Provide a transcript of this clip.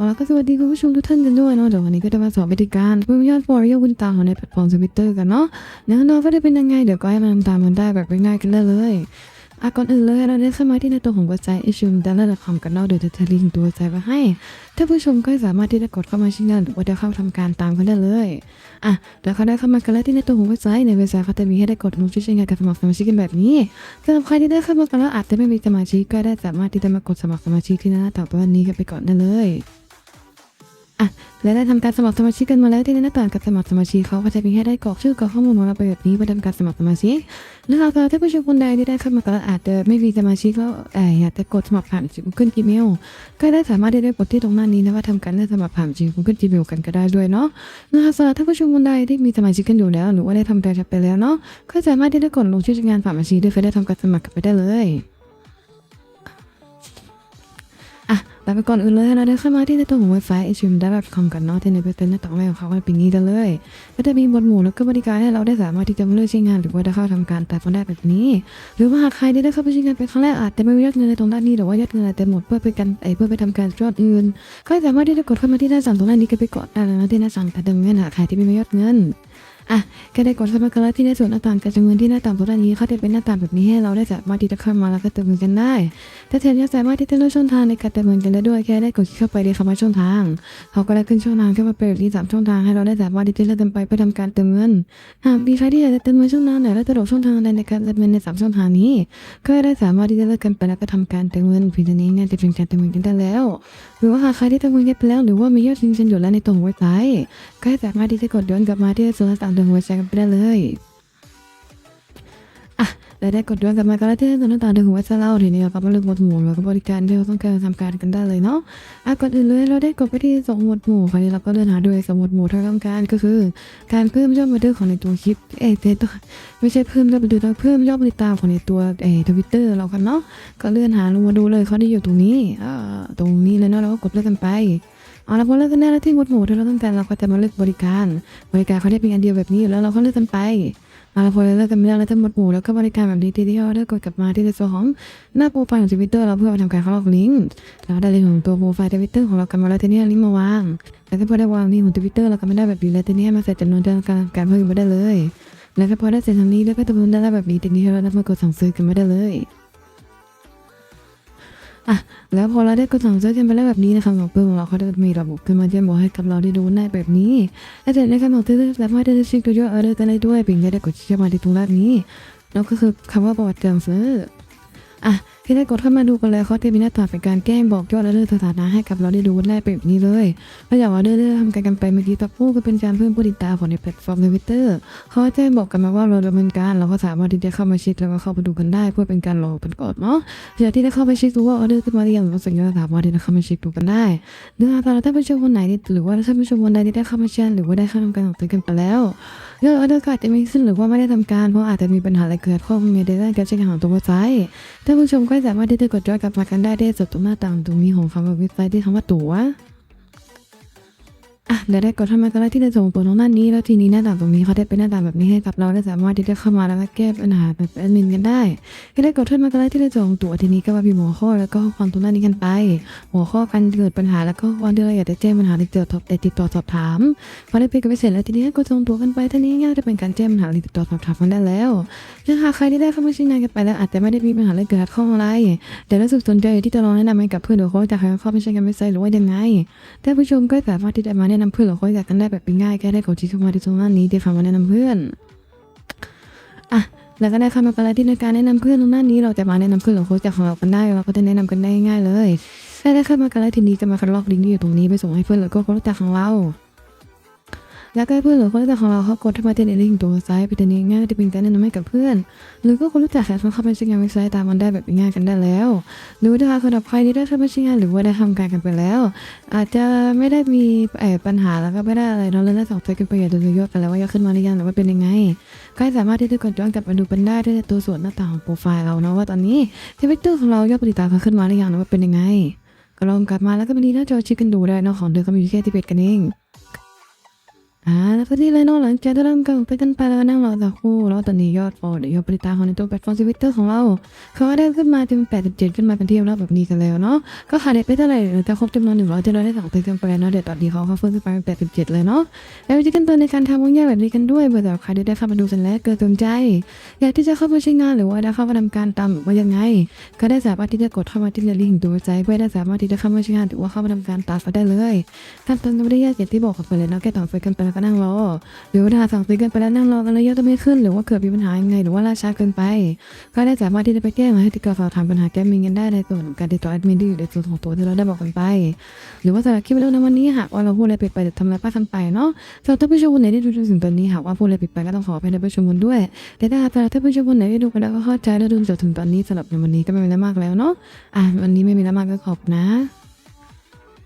เอาละก็สวัสดีคุณผู้ชมทุกท่านกันด้วยเนาะเดี๋ยววันนี้ก็จะมาสอนวิธีการเพิ่มยอดฟอลโล่คุณตาของในแพลตฟอร์มทวิตเตอร์กันเนาะเนื้อหาก็จะเป็นยังไงเดี๋ยวก็ให้มาทำตามกันได้แบบง่ายๆกันได้เลยอะก่อนอื่นเลยเราได้เข้ามาที่ในตัวของเว็บไซต์ i s s u m d a l a c o m กันเนาะเดี๋ยวจะทลิงตัวเว็บไซต์ไว้ให้ ถ้าผู้ชมก็สามารถที่จะกดเข้ามาใช้งานหรือว่าจะเข้าทำการตามกันได้เลยอะเดี๋ยวเขาได้เข้ามากันแล้วที่ในตัวของเว็บไซต์ในเว็บไซต์เขาจะมีให้ได้กดลงชื่อใช้งานกับสมัครสมาชิกกันแบบนี้สำหรับใครที่ได้เข้ามากันแล้วอาจจะไม่มีสมาชิกก็ได้สามารถที่จะมากดสมัครสมาชิกที่หน้าต่างตัวนี้กันไปก่อนได้เลย อะและได้ทำการสมัครสมาชิกกันมาแล้วที่ในหน้าต่างการสมัครสมาชิกเขาก็จะมีให้ได้กรอกชื่อกรอกข้อมูลของเราไปแบบนี้เพื่อทำการสมัครสมาชิกและหากถ้าผู้ชมคนใดที่ได้เข้ามาก็อาจจะไม่มีสมาชิกแล้วแต่อยากจะกดสมัครผ่าน Google Gmail ก็ได้สามารถที่ได้กดที่ตรงหน้านี้นะว่าทำการได้สมัครผ่าน Google Gmail กันก็ได้ด้วยเนาะนะคะสำหรับถ้าผู้ชมคนใดที่มีสมาชิกกันอยู่แล้วหรือว่าได้ทำการไปแล้วเนาะก็สามารถที่ได้กดลงชื่องานผ่านบัญชีด้วยเพื่อได้ทำการสมัครกันไปได้เลย แต่ไปก่อนอื่นเลยเราได้เข้ามาที่ในตัวของเว็บไซต์ h m d c o m กันเนาะที่ในเว็บต์หน้าต่างแรกของเขาเป็นนี้กันเลยก็จะมีบทหมู่แล้วก็บริการให้เราได้สามารถที่จะเลือกใช้งานหรือว่าได้เข้าทำการแต่คนได้แบบนี้ หรือว่าหากใครได้เข้าไปใช้งานเป็นครั้งแรกอาจจะไม่มียอดเงินในตรงด้านนี้หรือว่ายอดเงินอาจจะหมดเพื่อไปกันไอเพื่อไปทำการยอดอื่นก็สามารถที่จะกดเข้ามาที่หน้าสั่งตรงด้านนี้กันไปก่อนได้เลยนะที่หน้าสั่งแต่เดิมเงินหากใครที่ไม่มียอดเงิน อะก็ได้กดเข้ามากันแล้วที่ในส่วนหน้าต่างการจำเงินที่หน้าต่างตัวด้านี้เขาจะเป็นหน้าต่างแบบนี้ให้เราได้สามาที่จะเข้ามาแล้วก็เติมเงินกันได้ถ้าแทนยังสามารถที่จะเลือกช่องทางในการเติมเงินกันได้ด้วยแค่ได้กดคลิกเข้าไปในคำว่าช่องทางเขาก็ได้ขึ้นช่องทางขึ้นมาเป็นแบบนี้สามช่องทางให้เราได้สามารถที่จะเลือกกันไปเพื่อทำการเติมเงินหากมีใครที่อยากจะเติมเงินช่องทางไหนและสะดวกช่องทางใดในการเติมเงินในสามช่องทางนี้ ก็ได้สามารถที่จะเลือกกันไปแล้วก็ทำการเติมเงินเพียงเท่านี้ง่ายจะเป็นการเติมเงินกันได้แล้ว หรือว่าหากใครที่เติมเงินไปแล้ว หรือว่ามียอดจริงๆอยู่แล้วในตัวเว็บไซต์ก็สามารถที่จะกดย้อนกลับมาที่ส่วนต่างๆของเว็บไซต์กันไปได้เลยอะและได้กดย้อนกลับมากันแล้วที่ส่วนต่างๆของว็บไซต์เราทีนี้เราก็มาเลือกหมวดหมู่แล้วก็บริการที่เราต้องการทำการกันได้เลยเนาะอะก่อนอื่นเลยเราได้กดไปที่สองหมวดหมู่คราวนี้เราก็เลื่อนหาด้วยสองหมวดหมู่ที่เราต้องการก็คือ การเพิ่มยอดมาด้วยของในตัวคลิปเอยในตัวไม่ใช่เพิ่มยอดมาดูเพิ่มยอดติดตามของในตัวเอทวิตเตอร์เรากันเนาะก็เลื่อนหาลงมาดูเลยเขาได้อยู่ตรงนี้อ่าตรงนี้เลยเนาะเราก็กดเลือกกันไป เอาละพอเลือกกันได้แล้วที่หมดหมู่ที่เราต้องการเราก็จะมาเลือกบริการ บริการเขาได้เป็นอันเดียวแบบนี้อยู่แล้วเราก็เลือกกันไปเอาละพอเราเลือกกันไปแล้วแล้วทั้งหมดหมู่แล้วก็บริการแบบนี้ที่ที่เราได้กดกลับมาที่ในส่วนของหน้าโปรไฟล์ของทวิตเตอร์เราเพื่อมาทำการเข้าล็อกลิงก์เราได้ลิงก์ของตัวโปรไฟล์ทวิตเตอร์ของเรากันมาแล้วทีนี้ลิงก์มาวางแล้วก็พอได้วางลิงก์ของทวิตเตอร์เราก็ไม่ได้แบบนี้แล้วทีนี้มาใส่จำนวนการการเพิ่มมาได้เลย แล้วก็พอได้เสร็จทางนี้แล้วก็จำนวนได้แบบนี้ทีนี้เราได้มากดสั่งซื้อกันมาได้เลย อะแล้วพอเราได้กดสั่งซื้อกันไปแล้วแบบนี้นะคะของเพิ่มของเราเขาจะมีระบบขึ้นมาเจ้งบอกให้กับเราได้ดูได้แบบนี้และจากนั้นการบอกซื้อสามารถได้ชิคตัวยอดออไดอร์กันได้ด้วยเพียงแค่ได้กดเข้ามาที่ตรงด้านนี้แล้วก็คือคำว่าประวัติการซื้ออะ ที่ได้กดเข้ามาดูกันแล้วเขาจะมีหน้าตาเป็นการแกล้งบอกยอดออเดอร์สถานะให้กับเราได้ดูได้แบบนี้เลยก็อย่างว่าเดอร์ทำการกันไปเมื่อกี้ตัวผู้ก็เป็นการเพิ่มผู้ติดตามของในแพลตฟอร์มทวิตเตอร์เขาแจ้งบอกกันมาว่าเราดำเนินการเราก็สามารถที่จะเข้ามาช็คแล้วก็เข้าไปดูกันได้ เพื่อเป็นการรอเป็นก่อนเนาะเดี๋ยวที่ได้เข้าไปช็คดูว่าออเดอร์ขึ้นมาหรือยังหรือว่าสัญญาณถามว่าที่ได้เข้ามาช็คดูกันได้หรือหากเราถ้าผู้ชมคนไหนหรือว่าถ้าผู้ชมคนใดที่ได้เข้ามาแชร์หรือว่าได้เข้าทำการสั่งซื้อกันไปแล้วยอดออเดอร์ก็อาจจะไม่ขึ้นหรือว่าไม่ได้ทำการเพราะอาจจะมีปัญหาอะไรเกิดข้องในด้านการเช็คของตัวเว็บไซต์ถ้าผู้ชมก็สามารถที่จะกดจอยกับมากันได้ที่จุดตรงหน้าต่างตรงนี้ของคำว่าเว็บไซต์ที่คำว่าตั๋ว อะเดี๋ยวได้กดเข้ามากันแล้วที่จะส่งตัวตรงหน้านี้ แล้วทีนี้หน้าต่างตรงนี้เขาได้เป็นหน้าต่างแบบนี้ให้กับเราได้สามารถที่จะเข้ามาแล้วก็แก้ปัญหาแบบแอดมินกันได้ก็ได้กดเข้ามากันแล้วที่จะส่งตัวทีนี้ก็มาพิมพ์หัวข้อแล้วก็ความตรงหน้านี้กันไป หัวข้อการเกิดปัญหาแล้วก็วันที่เราอยากจะแจ้งปัญหาที่เกิดติดต่อสอบถามพอได้ไปกันไปเสร็จแล้วทีนี้ก็ส่งตัวกันไปทีนี้ง่ายจะเป็นการแจ้งปัญหาติดต่อสอบถามกันได้แล้วซึ่งหากใครที่ได้เข้ามาใช้งานกันไปแล้วอาจจะไม่ได้มีปัญหาอะไรเกิดข้องอะไรแต่รู้สึกสนใจที่จะลองแนะนำให้กับเพื่อนหรือคนจากใครเข้าไปใช้งานเว็บไซต์หรือว่ายังไงท่ผู้ชมก็สามารถที่จะมาแนะนำเพื่อนหรือคนอยากกันได้แบบง่ายๆแค่ได้กดคลิกเข้ามาที่ตรงนั้นนี้ที่คำว่าแนะนำเพื่อนอะแล้วก็ได้คำมากันแล้วที่ในการแนะนำเพื่อนตรงหน้านี้เราจะมาแนะนำเพื่อนหรือคนจากของเรากันได้เราก็จะแนะนำกันได้ง่ายเลยได้ได้เข้ามากันแล้วทีนี้จะมาคัดลอกลิงก์ที่อยู่ตรงนี้ไปส่งให้เพื่อนหรือก็คนรู้จักของเรา แล้วก็ให้เพื่อนหรือคนรู้จักของเราเขากดเข้ามาที่ในลิงตัวไซต์ไปทีนี้ง่ายจะเป็นการแนะนำให้กับเพื่อน หรือก็คนรู้จักแค่เข้าไปใช้งานเว็บไซต์ตามมันได้แบบง่ายกันได้แล้วหรือถ้าสำหรับใครที่ได้เข้ามาใช้งานหรือว่าได้ทำการกันไปแล้ว อาจจะไม่ได้มีเอ่อปัญหาแล้วก็ไม่ได้อะไรเราเลยได้สอบใจกันไปอยากดูยอดกันแล้วว่ายอดขึ้นมาหรือยังหรือว่าเป็นยังไงก็สามารถที่จะกดย้อนกลับมาดูกันได้ด้วยตัวส่วนหน้าต่างของโปรไฟล์เราเนาะว่าตอนนี้ทวิตเตอร์ของเรายอดผู้ติตาเขาขึ้นมาหรือยังหรือว่าเป็นยังไงก็ลองกลับมาแล้วก็มาดีหน้าจอชิคกันดูได้เนาะของเดิมก็มีแค่ที่เป็ดกันเอง อ่าแล้วก็ที่เลยเนาะหลังจากที่เรากำลังไปกันไปแล้วนั่งรอสักคู่แล้วตอนนี้ยอดฟอลหรือยอดบริกาของในตัวแพลตฟอร์มทวิตเตอร์ของเราเขาได้ขึ้นมาถึง87 ขึ้นมาเป็นที่เรียบร้อยแบบนี้กันแล้วเนาะก็ขาดเด็ดไปเท่าไหร่จะครบจำนวน100ที่เราได้สั่งไปกันไปแล้วเนาะเดี๋ยวตอนนี้เขาเขาเพิ่มขึ้นไปเป็น87 เลยเนาะแล้ววิธีการตัวในการทำวงแยกแบบนี้กันด้วยเผื่อแบบใครได้เข้ามาดูกันแล้วเกิดสนใจ อยากที่จะเข้ามาใช้งานหรือว่าได้เข้ามาทำการตามว่ายังไง ก็ได้สามารถที่จะกดเข้ามาที่ลิงก์ตัวใจเพื่อได้สามารถที่จะเข้ามาใช้งานหรือว่าเข้ามาทำการตามก็ได้เลยขั้นตอนก็ไม่ได้ยากอย่างที่บอกกันไปเลยเนาะแค่ต่อไฟกันไปก็นั่งรอหรือว่าถ้าสั่งซื้อกันไปแล้วนั่งรอกันแล้วยอดจะไม่ขึ้นหรือว่าเกิดมีปัญหายังไงหรือว่าล่าช้าเกินไป ก็ได้สามารถที่จะไปแก้มาให้ติดต่อสอบถามปัญหาแก้มินกันได้ในส่วนของการติดต่อแอดมินที่อยู่ในส่วนของตัวที่เราได้บอกกันไป หรือว่าสำหรับคลิปวิดีโอในวันนี้หากว่าเราพูดอะไรผิดไปหรือทำอะไรพลาดกันไปเนาะสำหรับท่านผู้ชมคนไหนที่ดูจนถึงตอนนี้หากว่าพูดอะไรผิดไปก็ต้องขออภัยท่านผู้ชมคนด้วยแต่ถ้าหากท่านผู้ชมคนไหนที่ดูกันแล้วก็เข้าใจและดูจนถึงตอนนี้สำหรับในวันนี้ก็ไม่มีอะไรมากแล้วเนาะอะวันนี้ไม่มีอะไรมากก็ขอบนะ